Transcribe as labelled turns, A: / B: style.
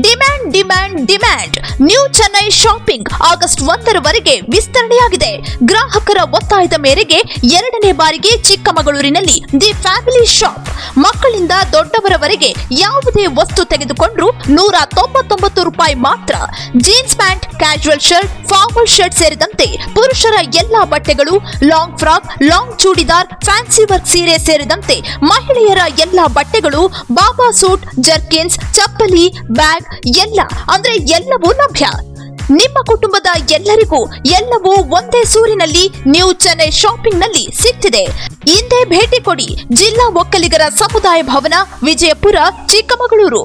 A: Demand demand demand new Chennai shopping August ಒಂದರವರೆಗೆ ವಿಸ್ತರಣೆಯಾಗಿದೆ. ಗ್ರಾಹಕರ ಒತ್ತಾಯದ ಮೇರೆಗೆ ಎರಡನೇ ಬಾರಿಗೆ ಚಿಕ್ಕಮಗಳೂರಿನಲ್ಲಿ ದಿ ಫ್ಯಾಮಿಲಿ ಶಾಪ್ ಮಕ್ಕಳಿಂದ ದೊಡ್ಡವರವರೆಗೆ ಯಾವುದೇ ವಸ್ತು ತೆಗೆದುಕೊಂಡ್ರು ನೂರ ತೊಂಬತ್ತೊಂಬತ್ತು ರೂಪಾಯಿ ಮಾತ್ರ. Jeans pant casual shirt formal shirt ಸೇರಿದಂತೆ ಪುರುಷರ ಎಲ್ಲಾ ಬಟ್ಟೆಗಳು long frock long churidar fancy work ಸೀರೆ ಸೇರಿದಂತೆ ಮಹಿಳೆಯರ ಎಲ್ಲಾ ಬಟ್ಟೆಗಳು, ಬಾಬಾ ಸೂಟ್ ಜರ್ಕಿನ್ಸ್ ಚಪ್ಪಲಿ ಬ್ಯಾಗ್ ಎಲ್ಲ, ಅಂದ್ರೆ ಎಲ್ಲವೂ ಲಭ್ಯ. ನಿಮ್ಮ ಕುಟುಂಬದ ಎಲ್ಲರಿಗೂ ಎಲ್ಲವೂ ಒಂದೇ ಸೂರಿನಲ್ಲಿ ನ್ಯೂ ಚೆನ್ನೈ ಶಾಪಿಂಗ್ನಲ್ಲಿ ಸಿಗ್ತಿದೆ. ಹಿಂದೆ ಭೇಟಿ ಕೊಡಿ ಜಿಲ್ಲಾ ಒಕ್ಕಲಿಗರ ಸಮುದಾಯ ಭವನ, ವಿಜಯಪುರ, ಚಿಕ್ಕಮಗಳೂರು.